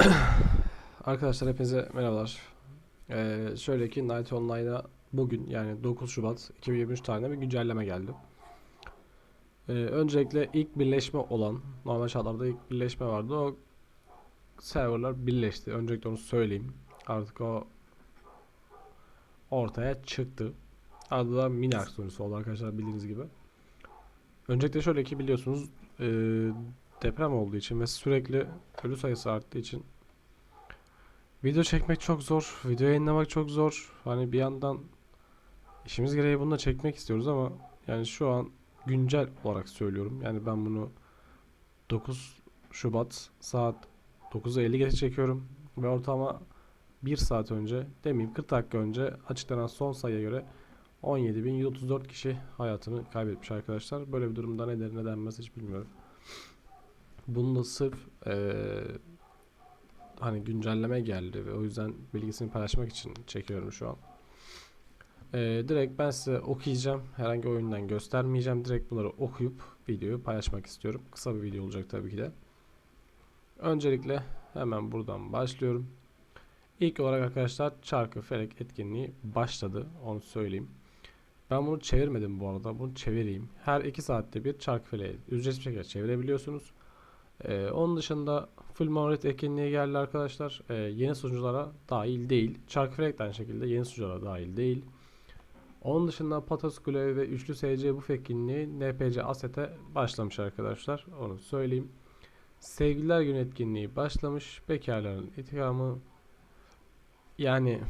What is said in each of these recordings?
Arkadaşlar hepinize merhabalar. Ee, şöyle ki Night Online'a bugün yani 9 Şubat 2023 tarihinde bir güncelleme geldi. Ee, öncelikle ilk birleşme olan normal şartlarda ilk birleşme vardı. O serverlar birleşti. Öncelikle onu söyleyeyim. Artık o ortaya çıktı. Adı da Minak sunucusu oldu arkadaşlar bildiğiniz gibi. Öncelikle şöyle ki biliyorsunuz e, deprem olduğu için ve sürekli ölü sayısı arttığı için Video çekmek çok zor. Video yayınlamak çok zor. Hani bir yandan işimiz gereği bunu da çekmek istiyoruz ama yani şu an güncel olarak söylüyorum. Yani ben bunu 9 Şubat saat 9'a 50 geçe çekiyorum ve ortalama 1 saat önce demeyeyim 40 dakika önce açıklanan son sayıya göre 17.134 kişi hayatını kaybetmiş arkadaşlar. Böyle bir durumda ne der ne denmez hiç bilmiyorum. Bunu da sırf eee hani güncelleme geldi ve o yüzden bilgisini paylaşmak için çekiyorum şu an. Ee, direkt ben size okuyacağım. Herhangi oyundan göstermeyeceğim. Direkt bunları okuyup videoyu paylaşmak istiyorum. Kısa bir video olacak tabii ki de. Öncelikle hemen buradan başlıyorum. İlk olarak arkadaşlar çarkı felek etkinliği başladı. Onu söyleyeyim. Ben bunu çevirmedim bu arada. Bunu çevireyim. Her 2 saatte bir çarkı feleği ücretsiz bir şekilde çevirebiliyorsunuz. Ee, onun dışında Full Monolith etkinliği geldi arkadaşlar. Ee, yeni sunuculara dahil değil. Çarkıfelek de şekilde yeni sunuculara dahil değil. Onun dışında Patos Kule ve Üçlü SC bu etkinliği NPC Asset'e başlamış arkadaşlar. Onu söyleyeyim. Sevgililer Günü etkinliği başlamış. Bekarların intikamı yani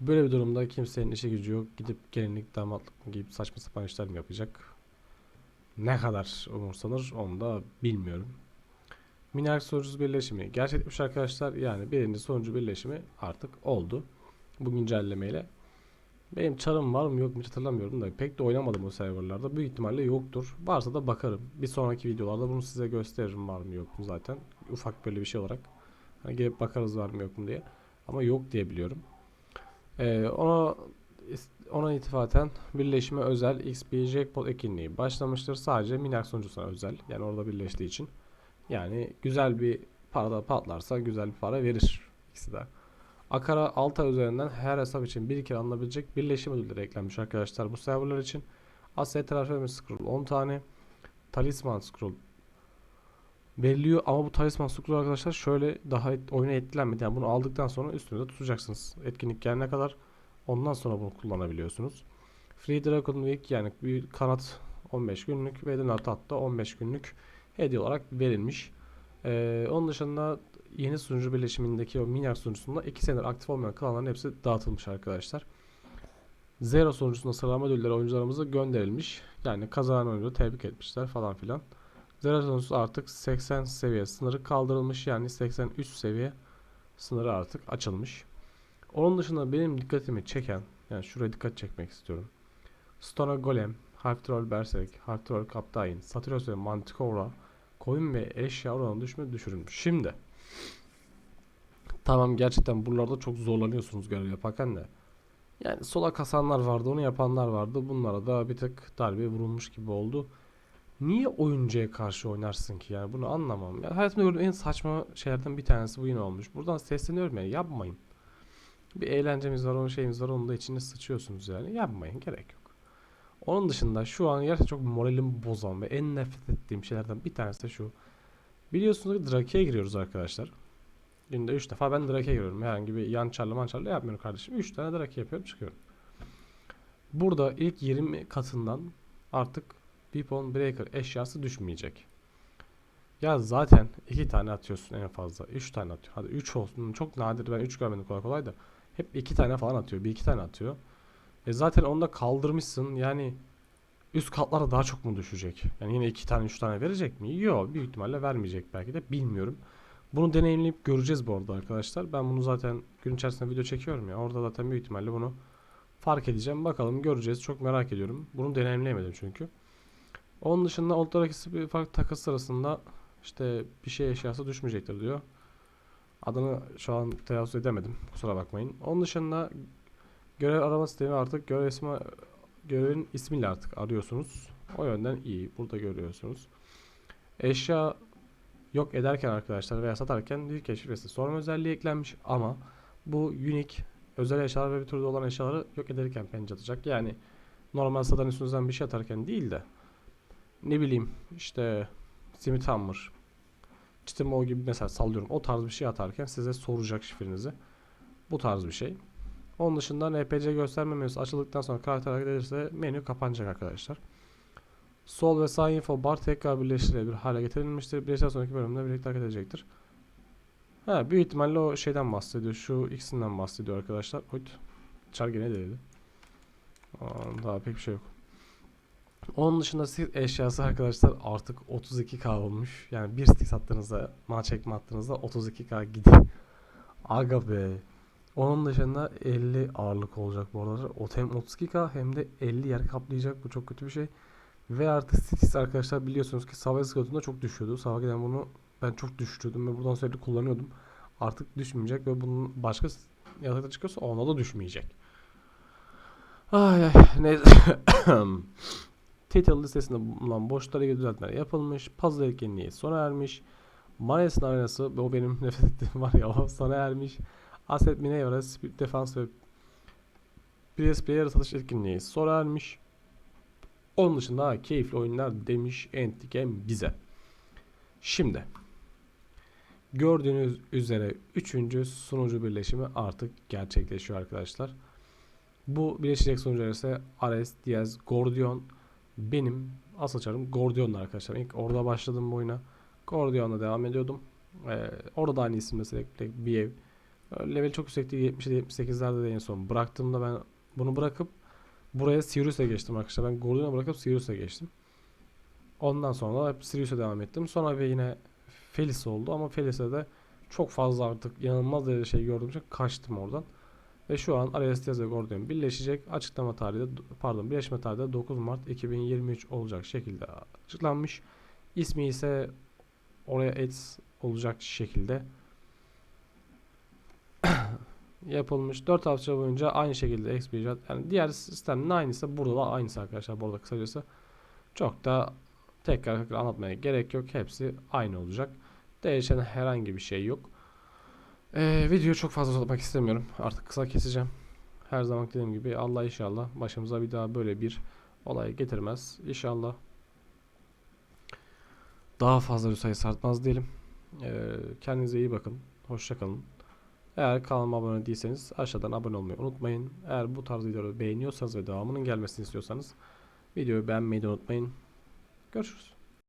böyle bir durumda kimsenin işi gücü yok. Gidip gelinlik damatlık giyip saçma sapan işler mi yapacak? Ne kadar umursanır onu da bilmiyorum. Minak sonucu birleşimi gerçekleşmiş arkadaşlar. Yani birinci sonucu birleşimi artık oldu. Bu güncellemeyle. Benim çarım var mı yok mu hatırlamıyorum da pek de oynamadım o serverlarda. Büyük ihtimalle yoktur. Varsa da bakarım. Bir sonraki videolarda bunu size gösteririm var mı yok mu zaten. Ufak böyle bir şey olarak. Hani gelip bakarız var mı yok mu diye. Ama yok diye biliyorum. Ee, ona ona itibaren birleşime özel XP Jackpot etkinliği başlamıştır. Sadece Minak sunucusuna özel. Yani orada birleştiği için. Yani güzel bir parada patlarsa güzel bir para verir ikisi de. Akara 6 ay üzerinden her hesap için bir kere alınabilecek birleşim ödülleri eklenmiş arkadaşlar bu serverlar için. Asya Transfer Scroll 10 tane. Talisman Scroll veriliyor ama bu talisman scroll arkadaşlar şöyle daha et, oyuna etkilenmedi. Yani bunu aldıktan sonra üstünüzde tutacaksınız. Etkinlik gelene kadar ondan sonra bunu kullanabiliyorsunuz. Free Dragon Week yani bir kanat 15 günlük ve Donut hatta 15 günlük hediye olarak verilmiş. Ee, onun dışında yeni sunucu birleşimindeki o Miniac sunucusunda 2 senedir aktif olmayan klanların hepsi dağıtılmış arkadaşlar. Zero sunucusunda sıralama ödülleri oyuncularımıza gönderilmiş. Yani kazanan oyuncu tebrik etmişler falan filan. Zero sunucusu artık 80 seviye sınırı kaldırılmış. Yani 83 seviye sınırı artık açılmış. Onun dışında benim dikkatimi çeken, yani şuraya dikkat çekmek istiyorum. Stone Golem, Half Troll Berserk, Half Troll Kaptain, Satyros ve Manticore koyun ve eşya oranı düşme düşürülmüş. Şimdi tamam gerçekten buralarda çok zorlanıyorsunuz görev yaparken de. Yani sola kasanlar vardı, onu yapanlar vardı. Bunlara da bir tık darbe vurulmuş gibi oldu. Niye oyuncuya karşı oynarsın ki yani bunu anlamam. Yani hayatımda gördüğüm en saçma şeylerden bir tanesi bu yine olmuş. Buradan sesleniyorum yani yapmayın. Bir eğlencemiz var, onun şeyimiz var, onun da içine sıçıyorsunuz yani. Yapmayın, gerek yok. Onun dışında şu an gerçekten çok moralimi bozan ve en nefret ettiğim şeylerden bir tanesi şu. Biliyorsunuz ki Drake'ye giriyoruz arkadaşlar. Günde 3 defa ben Drake'ye giriyorum. Herhangi bir yan çarlı man çarlı yapmıyorum kardeşim. 3 tane Drake yapıyorum çıkıyorum. Burada ilk 20 katından artık Weapon Breaker eşyası düşmeyecek. Ya zaten 2 tane atıyorsun en fazla. 3 tane atıyor. Hadi 3 olsun. Çok nadir ben 3 görmedim kolay kolay da. Hep 2 tane falan atıyor. 1-2 tane atıyor. E zaten onu da kaldırmışsın. Yani üst katlara daha çok mu düşecek? Yani yine 2 tane 3 tane verecek mi? Yok. Büyük ihtimalle vermeyecek belki de. Bilmiyorum. Bunu deneyimleyip göreceğiz bu arada arkadaşlar. Ben bunu zaten gün içerisinde video çekiyorum ya. Orada zaten büyük ihtimalle bunu fark edeceğim. Bakalım göreceğiz. Çok merak ediyorum. Bunu deneyimleyemedim çünkü. Onun dışında Old bir farklı takas sırasında işte bir şey eşyası düşmeyecektir diyor. Adını şu an telaffuz edemedim. Kusura bakmayın. Onun dışında görev arama sistemi artık görev ismi, görevin ismiyle artık arıyorsunuz. O yönden iyi. Burada görüyorsunuz. Eşya yok ederken arkadaşlar veya satarken bir keşifesi sorma özelliği eklenmiş ama bu unique özel eşyalar ve bir türde olan eşyaları yok ederken pençe atacak. Yani normal satan üstünüzden bir şey atarken değil de ne bileyim işte Smith Hammer Çitimo gibi mesela sallıyorum o tarz bir şey atarken size soracak şifrenizi. Bu tarz bir şey. Onun dışında NPC gösterme menüsü açıldıktan sonra karakter hareket ederse menü kapanacak arkadaşlar. Sol ve sağ info bar tekrar birleştirilebilir hale getirilmiştir. Birleştikten sonraki bölümde birlikte hareket edecektir. Ha, büyük ihtimalle o şeyden bahsediyor. Şu ikisinden bahsediyor arkadaşlar. Hoyt. Çar gene de dedi. Aa, Daha pek bir şey yok. Onun dışında stick eşyası arkadaşlar artık 32k olmuş. Yani bir stick sattığınızda, mana çekme attığınızda 32k gidiyor. Aga be. Onun dışında 50 ağırlık olacak bu arada. O hem 32k hem de 50 yer kaplayacak. Bu çok kötü bir şey. Ve artık Stis arkadaşlar biliyorsunuz ki Sava Scout'unda çok düşüyordu. Sava giden bunu ben çok düşürüyordum ve buradan sürekli kullanıyordum. Artık düşmeyecek ve bunun başka yatakta çıkıyorsa ona da düşmeyecek. Ay ay neyse. Title listesinde bulunan boşlara ilgili düzeltmeler yapılmış. Puzzle etkinliği sona ermiş. Manes'in arenası o benim nefret ettiğim var ya o sona ermiş. Asset Mineora, Speed Defense ve PS Player satış etkinliği sona ermiş. Onun dışında keyifli oyunlar demiş Antigame bize. Şimdi gördüğünüz üzere 3. sunucu birleşimi artık gerçekleşiyor arkadaşlar. Bu birleşecek sunucular ise Ares, Diaz, Gordion. Benim asıl çarım Gordion'la arkadaşlar. İlk orada başladım bu oyuna. Gordion'la devam ediyordum. Ee, orada da aynı isimle sürekli bir ev. Level çok yüksek değil. 77-78'lerde de en son bıraktığımda ben bunu bırakıp buraya Sirius'a geçtim arkadaşlar. Ben Gordion'a bırakıp Sirius'a geçtim. Ondan sonra hep Sirius'a devam ettim. Sonra ve yine Felis oldu ama Felis'e de çok fazla artık inanılmaz derecede şey gördüğüm için kaçtım oradan. Ve şu an Arias ve Gordon birleşecek. Açıklama tarihi de pardon birleşme tarihi de 9 Mart 2023 olacak şekilde açıklanmış. İsmi ise oraya Eds olacak şekilde yapılmış. 4 hafta boyunca aynı şekilde expirate yani diğer sistemin aynısı burada da aynısı arkadaşlar burada kısacası. Çok da tekrar tekrar anlatmaya gerek yok. Hepsi aynı olacak. Değişen herhangi bir şey yok. Ee, videoyu çok fazla uzatmak istemiyorum. Artık kısa keseceğim. Her zaman dediğim gibi Allah inşallah başımıza bir daha böyle bir olay getirmez. İnşallah daha fazla bir sayı sartmaz diyelim. Ee, kendinize iyi bakın. Hoşça kalın. Eğer kanalıma abone değilseniz aşağıdan abone olmayı unutmayın. Eğer bu tarz videoları beğeniyorsanız ve devamının gelmesini istiyorsanız videoyu beğenmeyi de unutmayın. Görüşürüz.